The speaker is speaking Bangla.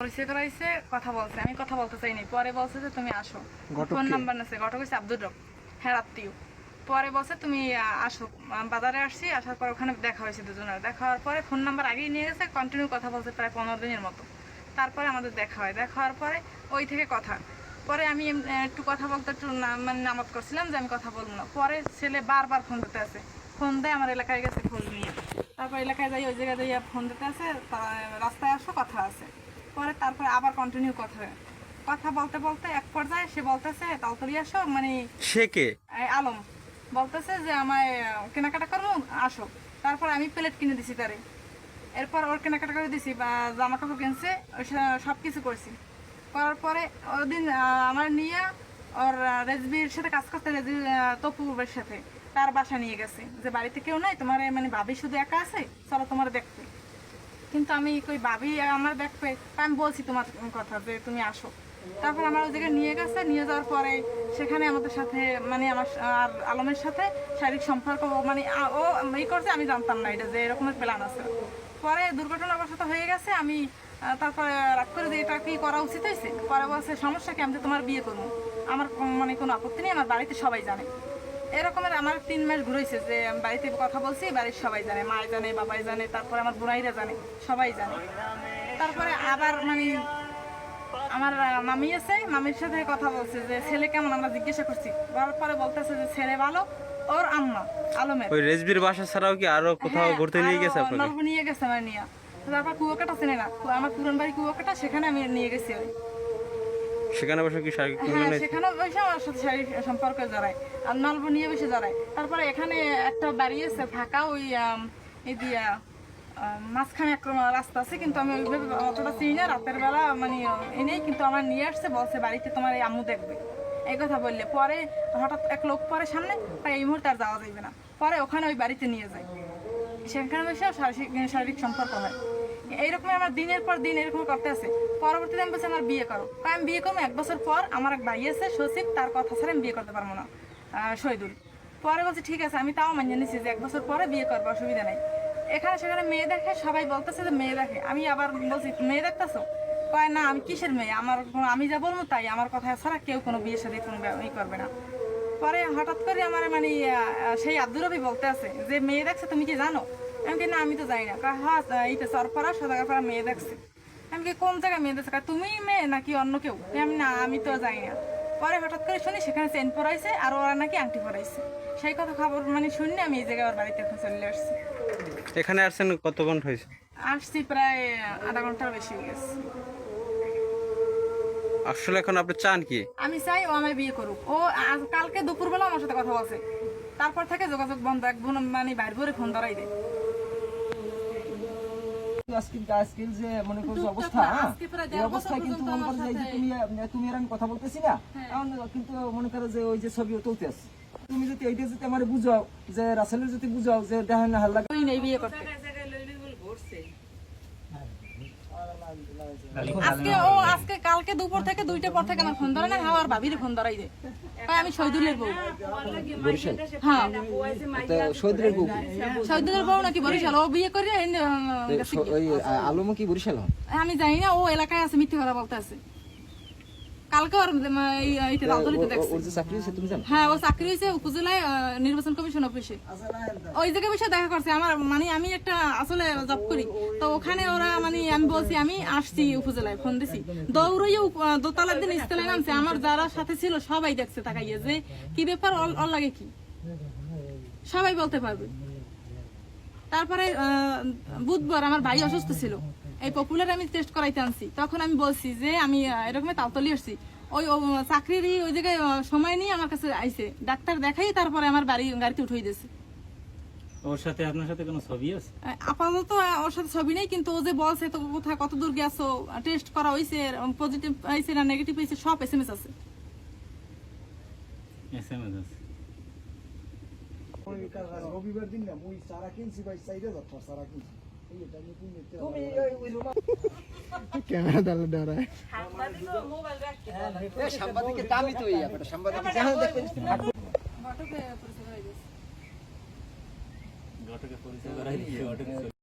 পরিচয় করাইছে কথা বলছে। আমি কথা বলতে চাইনি পরে বলছে যে তুমি আসো। ফোন নাম্বার নেছে ঘটক হচ্ছে আব্দুর রব। হ্যাঁ আত্মীয়। পরে বলছে তুমি আসো। বাজারে আসছি। আসার পর ওখানে দেখা হয়েছে দুজনের। দেখা হওয়ার পরে ফোন নাম্বার আগেই নিয়ে গেছে কন্টিনিউ কথা বলছে প্রায় পনেরো দিনের মতো। তারপরে আমাদের দেখা হয়। দেখা হওয়ার পরে ওই থেকে কথা। পরে আমি একটু কথা বলতে একটু মানে নামত করছিলাম যে আমি কথা বলব না। পরে ছেলে বারবার ফোন দিতে আছে ফোন দেয় আমার এলাকায় গেছে খোঁজ নিয়ে। তারপর এলাকায় যাই ওই জায়গায় যাই ফোন দিতে আছে রাস্তায় আসো কথা আছে। পরে তারপরে আবার কন্টিনিউ কথা হয়। কথা বলতে বলতে এক পর্যায়ে সে বলতেছে তাড়াতাড়ি আসো মানে সে কে? আলম। বলতেছে যে আমায় কেনাকাটা করব আসো। তারপর আমি প্লেট কিনে দিছি তারে। এরপর ওর কেনাকাটা করে দিছি বা জামা কাপড় কিনছে সব- কিছু করছি। করার পরে ওদিন আমার নিয়ে ওর রেজবির সাথে কাজ করতে রেজবি আহ, তপুবের সাথে। তার বাসা নিয়ে গেছে। যে বাড়িতে কেউ নাই তোমার মানে ভাবি শুধু একা আছে চলো তোমার দেখতে। কিন্তু আমি কই, ভাবি, আমার দেখবে তা আমি বলছি তোমার কথা যে তুমি আসো। তারপর আমার ওই জায়গায় নিয়ে গেছে, নিয়ে যাওয়ার পরে সেখানে আমাদের সাথে মানে আমার আর আলমের সাথে শারীরিক সম্পর্ক মানে ও ই করছে, আমি জানতাম না এটা যে এরকমের প্ল্যান আছে। পরে দুর্ঘটনাবশত হয়ে গেছে, আমি তারপরে রাগ করে যে এটা কি করা উচিত হয়েছে? পরে বলছে, সমস্যা কি? আমি তোমার বিয়ে করব। আমার মানে কোনো আপত্তি নেই, আমার বাড়িতে সবাই জানে। এরকমের আমার তিন মাস ঘুরেছে যে আমি বাড়িতে কথা বলছি বাড়ির সবাই জানে মা জানে বাবাই জানে তারপরে আমার বোনাইরা জানে সবাই জানে। তারপরে আবার মানে আমার মামি আছে মামির সাথে কথা বলছে যে ছেলে কেমন? আমরা জিজ্ঞাসা করছি। বলার পরে বলতেছে যে ছেলে ভালো ওর আম্মা আলমের। ওই রেজবির বাসা ছাড়াও কি আরও কোথাও হ্যাঁ, ঘুরতে নিয়ে গেছে আরও আপনাকে? নিয়ে গেছে আমার নিয়ে। তারপর কুয়াকাটা চেনে না আমার পুরান বাড়ি কুয়াকাটা সেখানে আমি নিয়ে গেছি ওই সেখানে বসে কি শারীরিক হ্যাঁ সেখানে বসে আমার সাথে শারীরিক সম্পর্কে জড়ায়। আর নলব নিয়ে বসে জড়ায়। তারপরে এখানে একটা বাড়ি আছে ফাঁকা ওই এই দিয়া মাঝখানে একটা রাস্তা আছে কিন্তু আমি ওইভাবে অতটা চিনি না। রাতের বেলা মানে এনেই কিন্তু আমার নিয়ে আসছে বলছে বাড়িতে তোমার এই আম্মু দেখবে। এই কথা বললে। পরে হঠাৎ এক লোক পরে সামনে তাই এই মুহূর্তে আর যাওয়া যাবে না। পরে ওখানে ওই বাড়িতে নিয়ে যায়। সেখানে বসে শারীরিক শারীরিক সম্পর্ক হয়। এইরকম আমার দিনের পর দিন এরকম করতে আছে। পরবর্তীতে আমি বলছি, আমার বিয়ে করো। আমি বিয়ে করব? এক বছর পর আমার এক ভাই আছে সচিব তার কথা ছাড়া আমি বিয়ে করতে পারব না শহীদুল। পরে বলছি, ঠিক আছে, আমি তাও মানিয়ে নিচ্ছি যে এক বছর পরে বিয়ে করব, অসুবিধা নাই। এখানে সেখানে মেয়ে দেখে সবাই বলতেছে যে মেয়ে দেখে। আমি আবার বলছি, মেয়ে দেখতেছো? কয়, না, আমি কিসের মেয়ে? আমার আমি যা বলব তাই। আমার কথা ছাড়া কেউ কোনো বিয়ের সাথে কোনো ই করবে না। পরে হঠাৎ করে আমার মানে সেই আব্দুর রবি বলতে আছে যে, মেয়ে দেখছে, তুমি কি জানো? আমি কি না আমি তো জানি না। হ্যাঁ এইটা সরপাড়া সদাগরপাড়া মেয়ে দেখছে। আমি কি কোন জায়গায় মেয়ে দেখছে? তুমি মেয়ে নাকি অন্য কেউ? আমি না আমি তো জানি না। পরে হঠাৎ করে শুনি সেখানে চেন পরাইছে আর ওরা নাকি আংটি পরাইছে। সেই কথা খবর মানে শুনি আমি এই জায়গায় ওর বাড়িতে এখন চলে আসছি। এখানে আসছেন কতক্ষণ হয়েছে? আসছি প্রায় আধা ঘণ্টার বেশি হয়ে গেছে। আসলে এখন আপনি চান কি? আমি চাই ও আমায় বিয়ে করুক। ও আজ কালকে দুপুরবেলা আমার সাথে কথা বলছে। তারপর থেকে যোগাযোগ বন্ধ এক বোন মানে বাইর ভরে ফোন ধরাই দেয়। আজকের যে মনে করছ অবস্থা হ্যাঁ? আজকে এই দেড় কিন্তু মনে করো যে তুমি তুমি আর আমি কথা বলতেছি না কিন্তু মনে করো যে ওই যে ছবি তুলতে আছে তুমি যদি এইটা যদি আমার বুঝাও যে রাসেলের যদি বুঝাও যে দেখেন হাল্লা বিয়ে করতে। আজকে ও আজকে কালকে দুপুর থেকে দুইটা পর থেকে আমার ফোন ধরে না হ্যাঁ আর ভাবির ফোন ধরাই দে। কয় আমি শহীদুলের বউ। হ্যাঁ। সৌদিরের বউ শহীদুলের বউ নাকি বরিশাল? ও বিয়ে করে আলম কি বরিশাল? আমি জানি না ও এলাকায় আছে মিথ্যে কথা বলতে আছে। কালকে ওর এইটা দাউদলিতে দেখছে। ওর যে চাকরি হয়েছে তুমি জানো? হ্যাঁ ও চাকরি হয়েছে উপজেলায় নির্বাচন কমিশন অফিসে। ওই জায়গায় বসে দেখা করছে। আমার মানে আমি একটা আসলে জব করি। তো ওখানে ওরা মানে আমি বলছি আমি আসছি উপজেলায় ফোন দিছি। আহ, দোতলার দিন ইস্তেলায় নামছে। আমার যারা সাথে ছিল সবাই দেখছে তাকাইয়ে যে কি ব্যাপার লাগে কি? সবাই বলতে পারবে। তারপরে বুধবার আমার ভাই অসুস্থ ছিল। এই পপুলার আমি টেস্ট করাইতে আনছি। তখন আমি বলছি যে আমি আহ, এরকম তাওতলি আসছি। ওই ও, চাকরির ওই জায়গায় সময় নিয়ে আমার কাছে আইছে। ডাক্তার দেখাই তারপরে আমার বাড়ি গাড়িতে উঠাই দিয়েছে। ওর সাথে আপনার সাথে কোনো ছবি আছে? আপাতত ওর সাথে ছবি নেই কিন্তু ও যে বলছে তো কোথায় কত দূর গেছো? টেস্ট করা হয়েছে পজিটিভ আইছে না নেগেটিভ হয়েছে সব এস এম এস আছে। এস এম এস আছে। রবিবার দিন না মুই সারা কিনছি ভাই সাইডে যাত্রা সারা কিনছি ক্যামেরা দালে ডরায় সাংবাদিকের দামই তো এই ব্যাপারটা সাংবাদিক জানো দেখতে ঘটকে পরিচয় হয়ে গেছে ঘটকে পরিচয় করাই দিয়ে ঘটকে